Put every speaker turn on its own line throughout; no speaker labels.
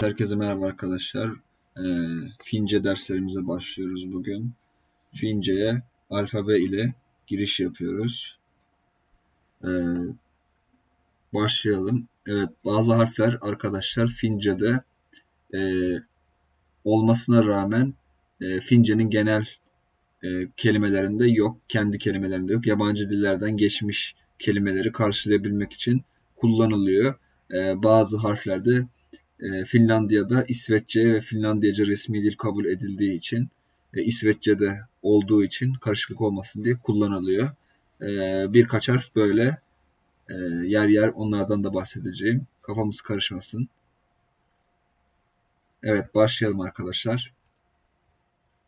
Herkese merhaba arkadaşlar. Ee, Fince derslerimize başlıyoruz bugün. Fince'ye alfabe ile giriş yapıyoruz. Ee, başlayalım. Evet, bazı harfler arkadaşlar Fince'de e, olmasına rağmen e, Fince'nin genel e, kelimelerinde yok, kendi kelimelerinde yok. Yabancı dillerden geçmiş kelimeleri karşılayabilmek için kullanılıyor. E, bazı harflerde e, Finlandiya'da İsveççe ve Finlandiyaca resmi dil kabul edildiği için e, İsveççe'de olduğu için karışıklık olmasın diye kullanılıyor. E, birkaç harf böyle e, yer yer onlardan da bahsedeceğim. Kafamız karışmasın. Evet başlayalım arkadaşlar.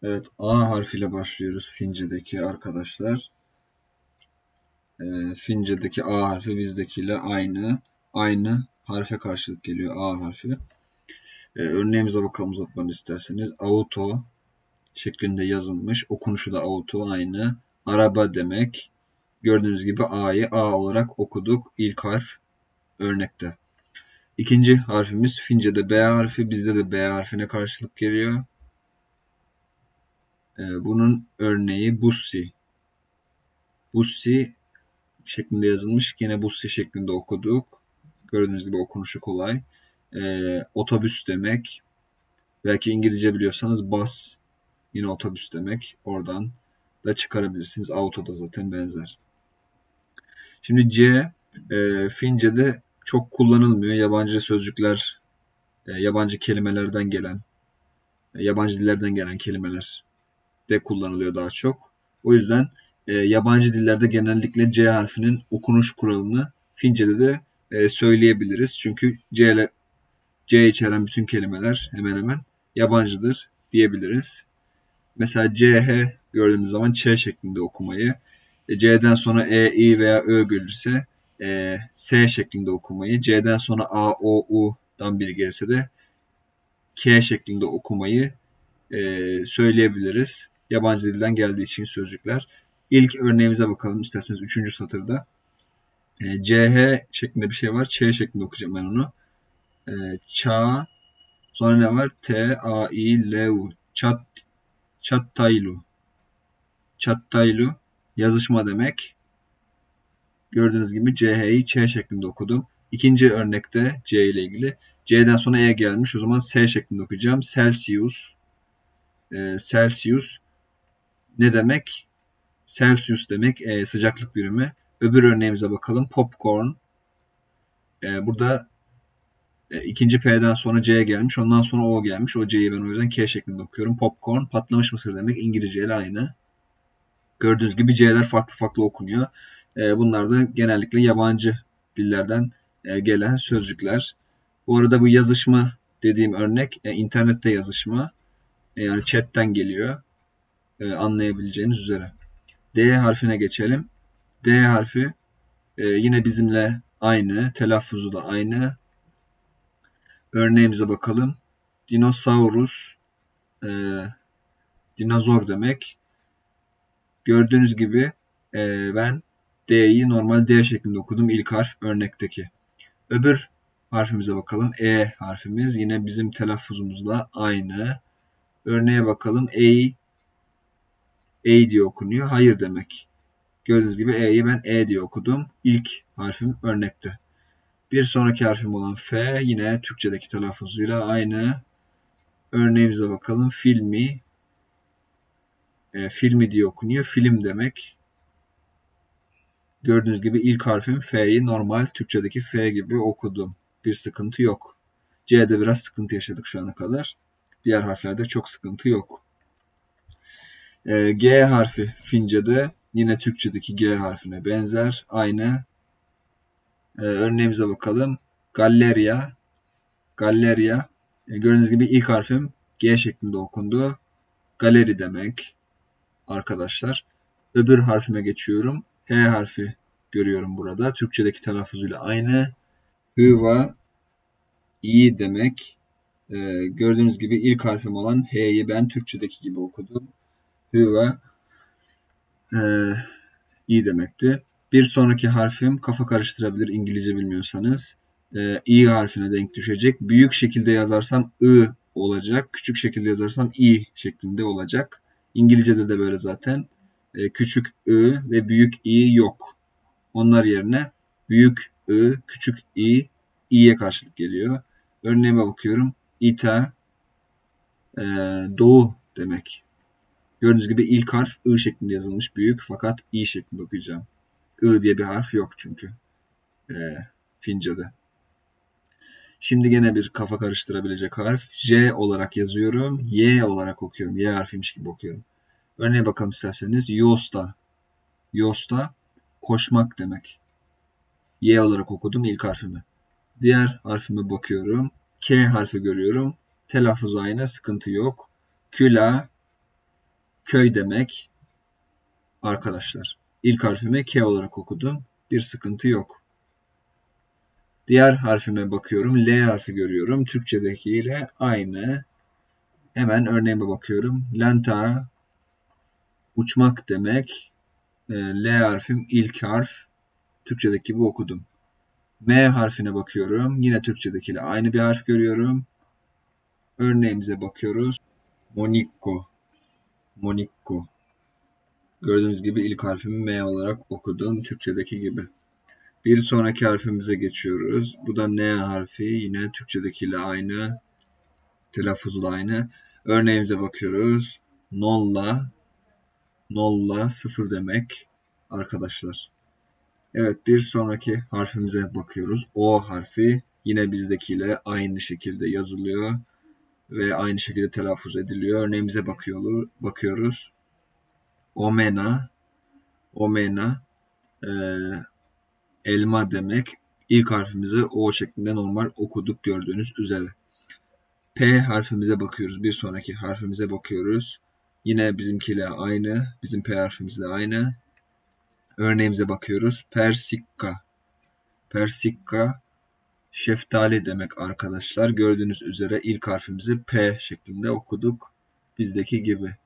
Evet A harfiyle başlıyoruz Fince'deki arkadaşlar. E, Fince'deki A harfi bizdekiyle aynı. Aynı harfe karşılık geliyor A harfi. E, örneğimize bakalım uzatmanı isterseniz. Auto şeklinde yazılmış. Okunuşu da auto aynı. Araba demek. Gördüğünüz gibi A'yı A olarak okuduk. İlk harf örnekte. İkinci harfimiz Fince'de B harfi. Bizde de B harfine karşılık geliyor. E, bunun örneği Bussi. Bussi şeklinde yazılmış. Yine Bussi şeklinde okuduk. Gördüğünüz gibi okunuşu kolay. Ee, otobüs demek. Belki İngilizce biliyorsanız bus yine otobüs demek. Oradan da çıkarabilirsiniz. Auto da zaten benzer. Şimdi C e, Fince'de çok kullanılmıyor. Yabancı sözcükler, e, yabancı kelimelerden gelen, e, yabancı dillerden gelen kelimeler de kullanılıyor daha çok. O yüzden e, yabancı dillerde genellikle C harfinin okunuş kuralını Fince'de de e, söyleyebiliriz. Çünkü C ile C içeren bütün kelimeler hemen hemen yabancıdır diyebiliriz. Mesela CH gördüğümüz zaman Ç şeklinde okumayı, e, C'den sonra E, I veya Ö gelirse e, S şeklinde okumayı, C'den sonra A, O, U'dan biri gelirse de K şeklinde okumayı e, söyleyebiliriz. Yabancı dilden geldiği için sözcükler. İlk örneğimize bakalım isterseniz 3. satırda. E, CH şeklinde bir şey var. Ç şeklinde okuyacağım ben onu. E, ça sonra ne var? T A I L U. Çat Çattaylu. Çattaylu yazışma demek. Gördüğünüz gibi CH'yi Ç şeklinde okudum. İkinci örnekte C ile ilgili. C'den sonra E gelmiş. O zaman S şeklinde okuyacağım. Celsius. E, Celsius ne demek? Celsius demek e, sıcaklık birimi. Öbür örneğimize bakalım. Popcorn. E, burada e, ikinci P'den sonra C gelmiş. Ondan sonra O gelmiş. O C'yi ben o yüzden K şeklinde okuyorum. Popcorn patlamış mısır demek. İngilizce ile aynı. Gördüğünüz gibi C'ler farklı farklı okunuyor. E, bunlar da genellikle yabancı dillerden e, gelen sözcükler. Bu arada bu yazışma dediğim örnek e, internette yazışma. E, yani chatten geliyor. E, anlayabileceğiniz üzere. D harfine geçelim. D harfi e, yine bizimle aynı. Telaffuzu da aynı. Örneğimize bakalım. Dinosaurus e, dinozor demek. Gördüğünüz gibi ben D'yi normal D şeklinde okudum. ilk harf örnekteki. Öbür harfimize bakalım. E harfimiz yine bizim telaffuzumuzla aynı. Örneğe bakalım. E, E diye okunuyor. Hayır demek. Gördüğünüz gibi E'yi ben E diye okudum. İlk harfim örnekte. Bir sonraki harfim olan F yine Türkçedeki telaffuzuyla aynı. Örneğimize bakalım. Filmi. E, filmi diye okunuyor. Film demek. Gördüğünüz gibi ilk harfim F'yi normal Türkçedeki F gibi okudum. Bir sıkıntı yok. C'de biraz sıkıntı yaşadık şu ana kadar. Diğer harflerde çok sıkıntı yok. E, G harfi Fince'de yine Türkçedeki G harfine benzer. Aynı. E, örneğimize bakalım. Galleria. Galleria. E, gördüğünüz gibi ilk harfim G şeklinde okundu. Galeri demek arkadaşlar. Öbür harfime geçiyorum. H harfi görüyorum burada. Türkçedeki telaffuzuyla aynı. Hıva iyi demek. Ee, gördüğünüz gibi ilk harfim olan H'yi ben Türkçedeki gibi okudum. Hıva. Ee, i demekti. Bir sonraki harfim kafa karıştırabilir İngilizce bilmiyorsanız. E, i harfine denk düşecek. Büyük şekilde yazarsam i olacak. Küçük şekilde yazarsam i şeklinde olacak. İngilizce'de de böyle zaten. E, küçük i ve büyük i yok. Onlar yerine büyük i, küçük i, i'ye karşılık geliyor. Örneğime bakıyorum. İta, e, doğu demek. Gördüğünüz gibi ilk harf I şeklinde yazılmış büyük fakat I şeklinde okuyacağım. I diye bir harf yok çünkü e, Fince'de. Şimdi gene bir kafa karıştırabilecek harf. J olarak yazıyorum. Y olarak okuyorum. Y harfiymiş gibi okuyorum. Örneğe bakalım isterseniz. Yosta. Yosta koşmak demek. Y olarak okudum ilk harfimi. Diğer harfime bakıyorum. K harfi görüyorum. Telaffuz aynı, sıkıntı yok. Küla, köy demek. Arkadaşlar. İlk harfimi K olarak okudum. Bir sıkıntı yok. Diğer harfime bakıyorum. L harfi görüyorum. Türkçedeki ile aynı. Hemen örneğime bakıyorum. Lenta uçmak demek. Ee, L harfim ilk harf. Türkçedeki gibi okudum. M harfine bakıyorum. Yine Türkçedeki ile aynı bir harf görüyorum. Örneğimize bakıyoruz. Monikko. Monikko. Gördüğünüz gibi ilk harfimi M olarak okudum. Türkçedeki gibi. Bir sonraki harfimize geçiyoruz. Bu da N harfi. Yine Türkçedekiyle aynı. Telaffuzu da aynı. Örneğimize bakıyoruz. Nolla. Nolla sıfır demek arkadaşlar. Evet bir sonraki harfimize bakıyoruz. O harfi. Yine bizdekiyle aynı şekilde yazılıyor ve aynı şekilde telaffuz ediliyor. Örneğimize bakıyor, bakıyoruz. Omena, omena, e, elma demek. İlk harfimizi O şeklinde normal okuduk gördüğünüz üzere. P harfimize bakıyoruz. Bir sonraki harfimize bakıyoruz. Yine bizimkiyle aynı. Bizim P harfimizle aynı. Örneğimize bakıyoruz. Persikka. Persikka şeftali demek arkadaşlar. Gördüğünüz üzere ilk harfimizi P şeklinde okuduk. Bizdeki gibi.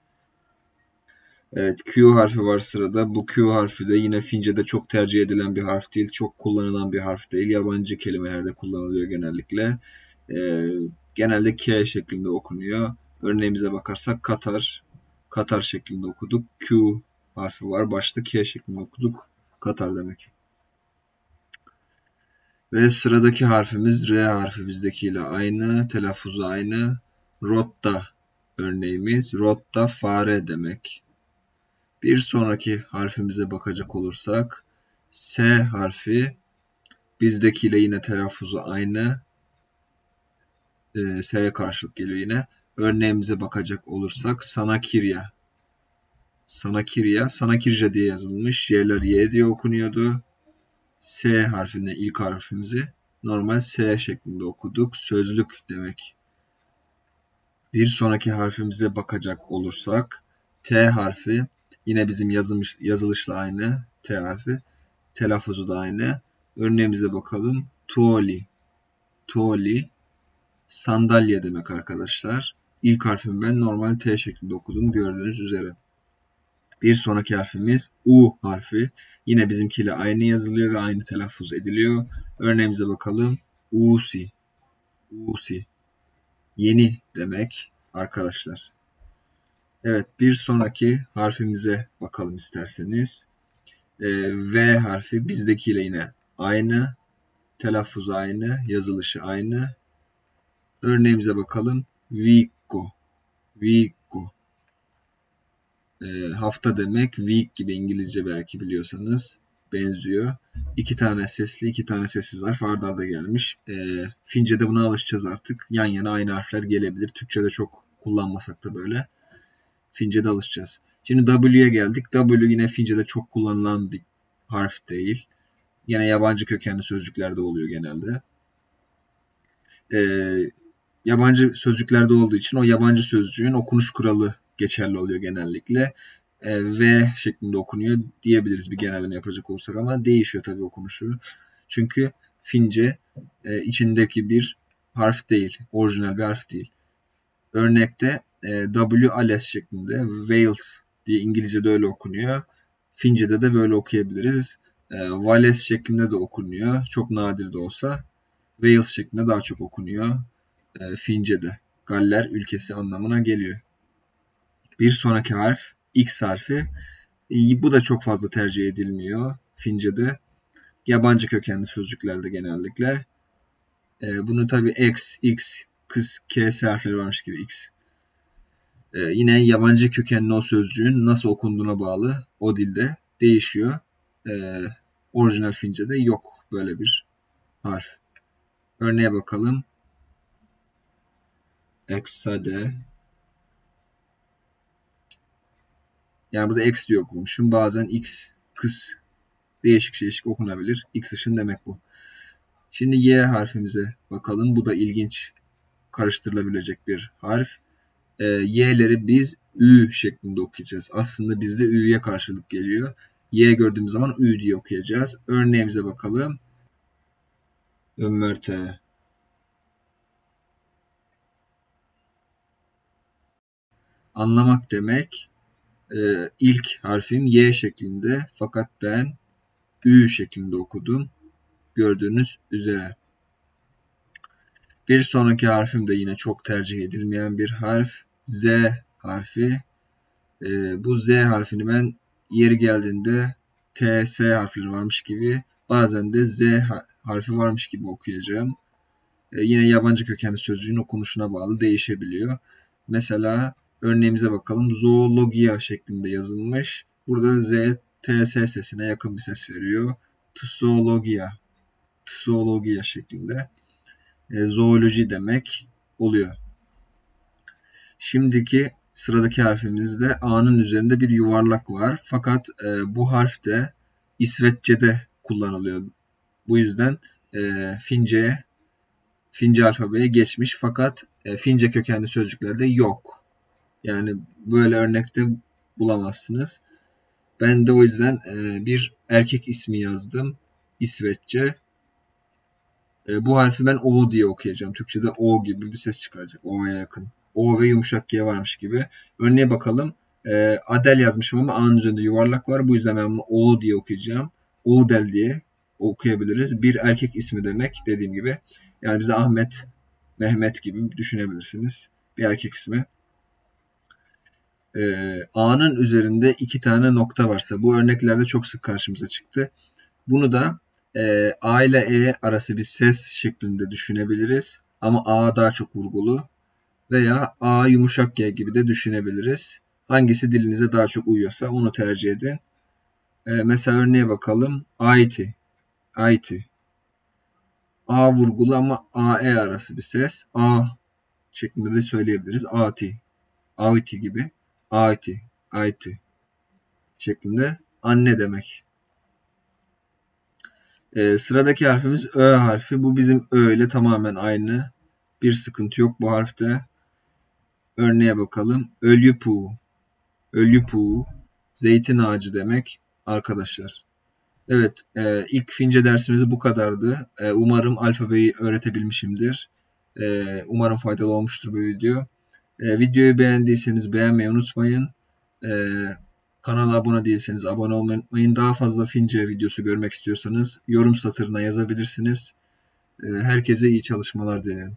Evet Q harfi var sırada. Bu Q harfi de yine Fince'de çok tercih edilen bir harf değil. Çok kullanılan bir harf değil. Yabancı kelimelerde kullanılıyor genellikle. Ee, genelde K şeklinde okunuyor. Örneğimize bakarsak Katar. Katar şeklinde okuduk. Q harfi var. Başta K şeklinde okuduk. Katar demek. Ve sıradaki harfimiz R harfi bizdekiyle aynı. Telaffuzu aynı. Rotta örneğimiz. Rotta fare demek. Bir sonraki harfimize bakacak olursak S harfi bizdekiyle yine telaffuzu aynı. E, S'ye karşılık geliyor yine. Örneğimize bakacak olursak Sanakirya. Sanakirya, Sanakirja diye yazılmış. Y'ler Y diye okunuyordu. S harfine ilk harfimizi normal S şeklinde okuduk. Sözlük demek. Bir sonraki harfimize bakacak olursak T harfi Yine bizim yazılmış, yazılışla aynı T harfi. Telaffuzu da aynı. Örneğimize bakalım. Tuoli. Tuoli. Sandalye demek arkadaşlar. İlk harfimi ben normal T şeklinde okudum gördüğünüz üzere. Bir sonraki harfimiz U harfi. Yine bizimkiyle aynı yazılıyor ve aynı telaffuz ediliyor. Örneğimize bakalım. Usi. Usi. Yeni demek arkadaşlar. Evet bir sonraki harfimize bakalım isterseniz. E, v harfi bizdekiyle yine aynı. Telaffuz aynı. Yazılışı aynı. Örneğimize bakalım. Vico. Vico. E, hafta demek. Week gibi İngilizce belki biliyorsanız benziyor. İki tane sesli, iki tane sessiz harf arda arda gelmiş. E, Fince'de buna alışacağız artık. Yan yana aynı harfler gelebilir. Türkçe'de çok kullanmasak da böyle. Fince'de alışacağız. Şimdi W'ye geldik. W yine Fince'de çok kullanılan bir harf değil. Yine yabancı kökenli sözcüklerde oluyor genelde. Ee, yabancı sözcüklerde olduğu için o yabancı sözcüğün okunuş kuralı geçerli oluyor genellikle. Ee, v şeklinde okunuyor diyebiliriz bir genelleme yapacak olursak ama değişiyor tabii okunuşu. Çünkü Fince e, içindeki bir harf değil. Orijinal bir harf değil. Örnekte e, W ales şeklinde Wales diye İngilizce'de öyle okunuyor. Fince'de de böyle okuyabiliriz. E, Wales şeklinde de okunuyor. Çok nadir de olsa. Wales şeklinde daha çok okunuyor. E, Fince'de. Galler ülkesi anlamına geliyor. Bir sonraki harf X harfi. E, bu da çok fazla tercih edilmiyor Fince'de. Yabancı kökenli sözcüklerde genellikle. E, bunu tabi X, X, kıs, K'si harfleri varmış gibi X. E, yine yabancı kökenli o sözcüğün nasıl okunduğuna bağlı o dilde değişiyor. E, orijinal Fince'de yok böyle bir harf. Örneğe bakalım. Exade. Yani burada X diye okumuşum. Bazen X, kıs değişik değişik okunabilir. X ışın demek bu. Şimdi Y harfimize bakalım. Bu da ilginç karıştırılabilecek bir harf. E, Y'leri biz Ü şeklinde okuyacağız. Aslında bizde Ü'ye karşılık geliyor. Y gördüğümüz zaman Ü diye okuyacağız. Örneğimize bakalım. Ömerte. Anlamak demek. E, ilk harfim Y şeklinde fakat ben Ü şeklinde okudum. Gördüğünüz üzere. Bir sonraki harfim de yine çok tercih edilmeyen bir harf. Z harfi. Ee, bu Z harfini ben yeri geldiğinde T, S harfleri varmış gibi bazen de Z harfi varmış gibi okuyacağım. Ee, yine yabancı kökenli sözcüğün okunuşuna bağlı değişebiliyor. Mesela örneğimize bakalım. Zoologia şeklinde yazılmış. Burada Z, T, S sesine yakın bir ses veriyor. Tüsologia. Tüsologia şeklinde e, zooloji demek oluyor. Şimdiki sıradaki harfimizde A'nın üzerinde bir yuvarlak var. Fakat e, bu harf de İsveççe'de kullanılıyor. Bu yüzden e, Fince'ye Fince alfabeye geçmiş fakat e, Fince kökenli sözcüklerde yok. Yani böyle örnekte bulamazsınız. Ben de o yüzden e, bir erkek ismi yazdım. İsveççe. E, bu harfi ben O diye okuyacağım. Türkçe'de O gibi bir ses çıkaracak. O'ya yakın. O ve yumuşak G varmış gibi. Örneğe bakalım. E, Adel yazmışım ama A'nın üzerinde yuvarlak var. Bu yüzden ben bunu O diye okuyacağım. Odel diye okuyabiliriz. Bir erkek ismi demek dediğim gibi. Yani bize Ahmet, Mehmet gibi düşünebilirsiniz. Bir erkek ismi. Ee, A'nın üzerinde iki tane nokta varsa bu örneklerde çok sık karşımıza çıktı. Bunu da e, A ile E arası bir ses şeklinde düşünebiliriz. Ama A daha çok vurgulu. Veya A yumuşak G gibi de düşünebiliriz. Hangisi dilinize daha çok uyuyorsa onu tercih edin. E, mesela örneğe bakalım. IT. IT. A vurgulu ama AE arası bir ses. A şeklinde de söyleyebiliriz. AT. AIT gibi. AIT. IT şeklinde anne demek. E, sıradaki harfimiz Ö harfi. Bu bizim Ö ile tamamen aynı. Bir sıkıntı yok bu harfte. Örneğe bakalım. Ölü puğu. Zeytin ağacı demek arkadaşlar. Evet, e, ilk Fince dersimiz bu kadardı. E, umarım alfabeyi öğretebilmişimdir. E, umarım faydalı olmuştur bu video. E, videoyu beğendiyseniz beğenmeyi unutmayın. E, Kanala abone değilseniz abone olmayı unutmayın. Daha fazla Fince videosu görmek istiyorsanız yorum satırına yazabilirsiniz. Ee, herkese iyi çalışmalar dilerim.